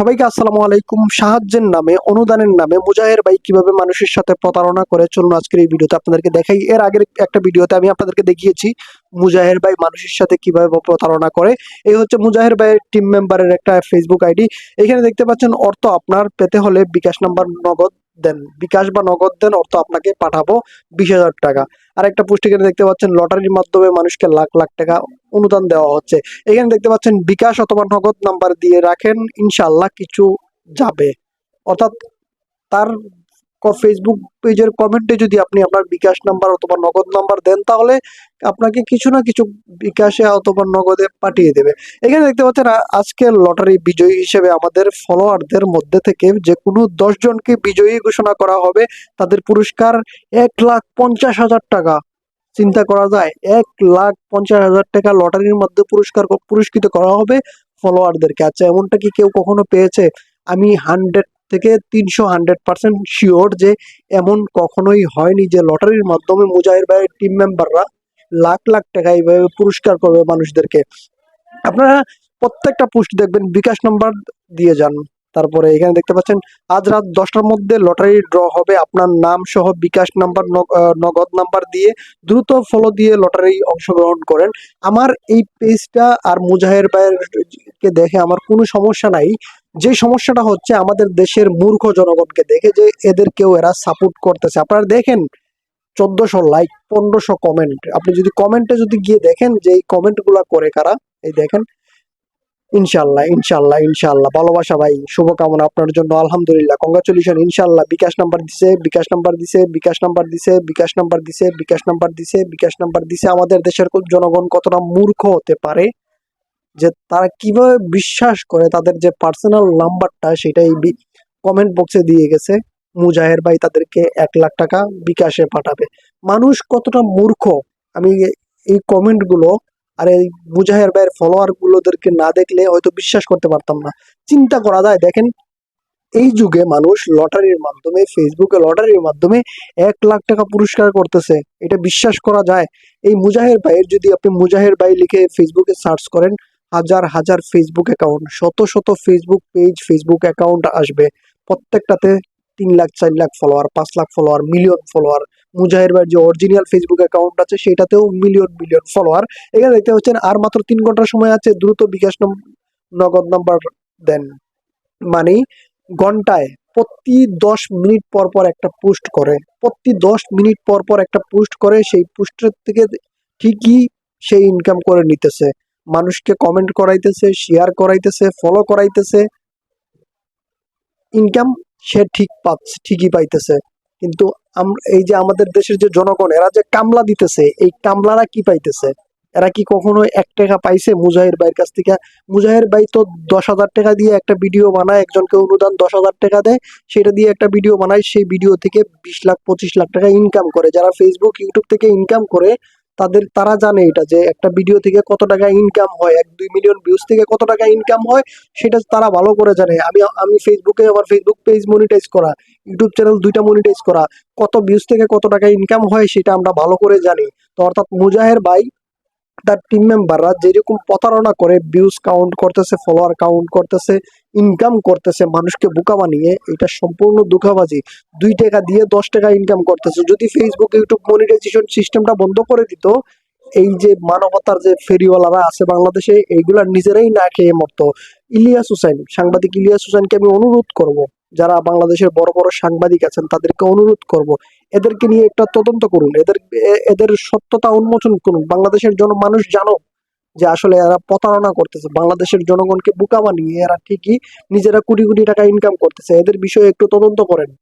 সবাইকে আসসালামু আলাইকুম। সাহায্যের নামে, অনুদানের নামে মুজাহের ভাই কীভাবে মানুষের সাথে প্রতারণা করে? চলুন আজকের এই ভিডিওতে আপনাদেরকে দেখাই। এর আগের একটা ভিডিওতে আমি আপনাদেরকে দেখিয়েছি মুজাহের ভাই মানুষের সাথে কীভাবে প্রতারণা করে। এই হচ্ছে মুজাহের ভাইয়ের টিম মেম্বারের একটা ফেসবুক আইডি এখানে দেখতে পাচ্ছেন অর্থ আপনার পেতে হলে বিকাশ নাম্বার নগদ দেন। বিকাশ বা নগদ দেন, অর্থ আপনাকে পাঠাবো বিশ হাজার টাকা। আর একটা পুষ্টি এখানে দেখতে পাচ্ছেন, লটারির মাধ্যমে মানুষকে লাখ লাখ টাকা অনুদান দেওয়া হচ্ছে। এখানে দেখতে পাচ্ছেন, বিকাশ অথবা নগদ নাম্বার দিয়ে রাখেন ইনশাল্লাহ কিছু যাবে। অর্থাৎ তার ফেসবুক পেজের কমেন্টে যদি আপনি আপনার বিকাশ নাম্বার অথবা নগদ নাম্বার দেন, তাহলে আপনাকে কিছু না কিছু বিকাশে অথবা নগদে পাঠিয়ে দেবে। এখানে দেখতে পাচ্ছেন আজকে লটারি বিজয়ী হিসেবে আমাদের ফলোয়ারদের মধ্যে থেকে যে কোনো দশ জনকে বিজয়ী ঘোষণা করা হবে। তাদের পুরস্কার এক লাখ পঞ্চাশ হাজার টাকা। চিন্তা করা যায়, এক লাখ পঞ্চাশ হাজার টাকা লটারির মধ্যে পুরস্কার পুরস্কৃত করা হবে ফলোয়ারদেরকে আচ্ছা এমনটা কি কেউ কখনো পেয়েছে? আমি হান্ড্রেড থেকে তিনশো হান্ড্রেড পার্সেন্ট শিওর যে এমন কখনোই হয়নি যে লটারির মাধ্যমে মুজাহির ভাইয়ের টিম মেম্বাররা লাখ লাখ টাকা এইভাবে পুরস্কার করবে মানুষদেরকে। আপনারা প্রত্যেকটা পোস্ট দেখবেন, বিকাশ নাম্বার দিয়ে যান। তারপরে এখানে দেখতে পাচ্ছেন, আজ রাত দশটার মধ্যে লটারি ড্র হবে আপনার নাম সহ বিকাশ নাম্বার নগদ নাম্বার দিয়ে দ্রুত ফলো দিয়ে লটারি অংশগ্রহণ করেন। আমার এই পেজটা আর মুজাহের ভাইয়ের কে দেখে আমার কোনো সমস্যা নাই। যে সমস্যাটা হচ্ছে আমাদের দেশের মূর্খ জনগণকে দেখে যে এদের কেউ এরা সাপোর্ট করতেছে। আপনারা দেখেন, চোদ্দশো লাইক পনেরোশো কমেন্ট আপনি যদি কমেন্টে যদি গিয়ে দেখেন যে এই কমেন্টগুলা করে কারা, এই দেখেন ইনশাল্লাহ ইনশাল্লাহ ইনশাল্লাহ ভালোবাসা ভাই, শুভকামনা আপনার জন্য, আলহামদুলিল্লাহ। কংগ্রাচুলেশন ইনশাল্লাহ বিকাশ নাম্বার দিছে, বিকাশ নাম্বার দিছে, বিকাশ নাম্বার দিছে, বিকাশ নাম্বার দিছে, বিকাশ নাম্বার দিছে, বিকাশ নাম্বার দিছে। আমাদের দেশের জনগণ কতটা মূর্খ হতে পারে যে তারা কীভাবে বিশ্বাস করে তাদের যে পার্সোনাল নাম্বারটা সেটাই কমেন্ট বক্সে দিয়ে গেছে। মুজাহের ভাই তাদেরকে এক লাখ টাকা বিকাশে পাঠাবে। মানুষ কতটা মূর্খ? আমি এই কমেন্টগুলো আর এই মুজাহের ভাইয়ের ফলোয়ার গুলোদেরকে না দেখলে হয়তো বিশ্বাস করতে পারতাম না। চিন্তা করা যায়। দেখেন, এই যুগে মানুষ লটারির মাধ্যমে ফেসবুকে লটারির মাধ্যমে এক লাখ টাকা পুরস্কার করতেছে। এটা বিশ্বাস করা যায়। এই মুজাহের ভাইয়ের যদি আপনি মুজাহের ভাই লিখে ফেসবুকে সার্চ করেন হাজার হাজার ফেসবুক অ্যাকাউন্ট শত শত ফেসবুক পেজ ফেসবুক অ্যাকাউন্ট আসবে। প্রত্যেকটাতে তিন লাখ, চার লাখ ফলোয়ার পাঁচ lakh follower million follower Mujahir ভাইয়ের যে অরিজিনাল ফেসবুক অ্যাকাউন্ট আছে, সেটাতেও মিলিয়ন মিলিয়ন ফলোয়ার এখানে দেখতে হচ্ছেন আর মাত্র তিন ঘণ্টার সময় আছে, দ্রুত বিকাশ নগদ নাম্বার দেন। মানে ঘন্টায় প্রতি দশ মিনিট পর পর একটা পোস্ট করে। প্রতি দশ মিনিট পর পর একটা পোস্ট করে, সেই পোস্টের থেকে ঠিকই সেই ইনকাম করে নিতেছে। মানুষকে কমেন্ট করাইতেছে শেয়ার করাইতেছে ফলো করাইতেছে। ইনকাম সে ঠিক পাচ্ছে ঠিকই পাইতেছে। কিন্তু এই যে আমাদের দেশের যে জনগণ, এরা যে কামলা দিতেছে, এই কামলারা কি পাইতেছে? এরা কি কখনো এক টাকা পাইছে? মুজাহির ভাইয়ের কাছ থেকে, মুজাহির ভাই তো দশ হাজার টাকা দিয়ে একটা ভিডিও বানায়, একজনকে অনুদান দশ হাজার টাকা দেয়, সেটা দিয়ে একটা ভিডিও বানায়, সেই ভিডিও থেকে বিশ লাখ, পঁচিশ লাখ টাকা ইনকাম করে। যারা ফেসবুক ইউটিউব থেকে ইনকাম করে তাদের, তারা জানে এটা যে একটা ভিডিও থেকে কত টাকা ইনকাম হয়, এক দুই মিলিয়ন ভিউজ থেকে কত টাকা ইনকাম হয়, সেটা তারা ভালো করে জানে। আমি আমি ফেসবুকে আমার ফেসবুক পেজ মনিটাইজ করা ইউটিউব চ্যানেল দুইটা মনিটাইজ করা, কত ভিউজ থেকে কত টাকা ইনকাম হয়, সেটা আমরা ভালো করে জানি। তো অর্থাৎ মুজাহের ভাই তার টিম মেম্বাররা যেরকম প্রতারণা করে ভিউজ কাউন্ট করতেছে ফলোয়ার কাউন্ট করতেছে ইনকাম করতেছে, মানুষকে বোকা বানিয়ে, এটা সম্পূর্ণ দুঃখাবাজি। দুই টাকা দিয়ে দশ টাকা ইনকাম করতেছে। যদি ফেসবুক ইউটিউব মনিটাইজেশন সিস্টেমটা বন্ধ করে দিত, এই যে মানবতার যে ফেরিওয়ালারা আছে বাংলাদেশে, এইগুলা নিজেরাই না খেয়ে মরতো। ইলিয়াস হুসাইন সাংবাদিক ইলিয়াস হুসাইনকে আমি অনুরোধ করব। যারা বাংলাদেশের বড় বড় সাংবাদিক আছেন, তাদেরকে অনুরোধ করব, এদেরকে নিয়ে একটা তদন্ত করুন। এদের এদের সত্যতা উন্মোচন করুন। বাংলাদেশের জন, মানুষ জানো যে আসলে এরা প্রতারণা করতেছে। বাংলাদেশের জনগণকে বোকা বানিয়ে এরা ঠিকই নিজেরা কোটি কোটি টাকা ইনকাম করতেছে। এদের বিষয়ে একটু তদন্ত করেন।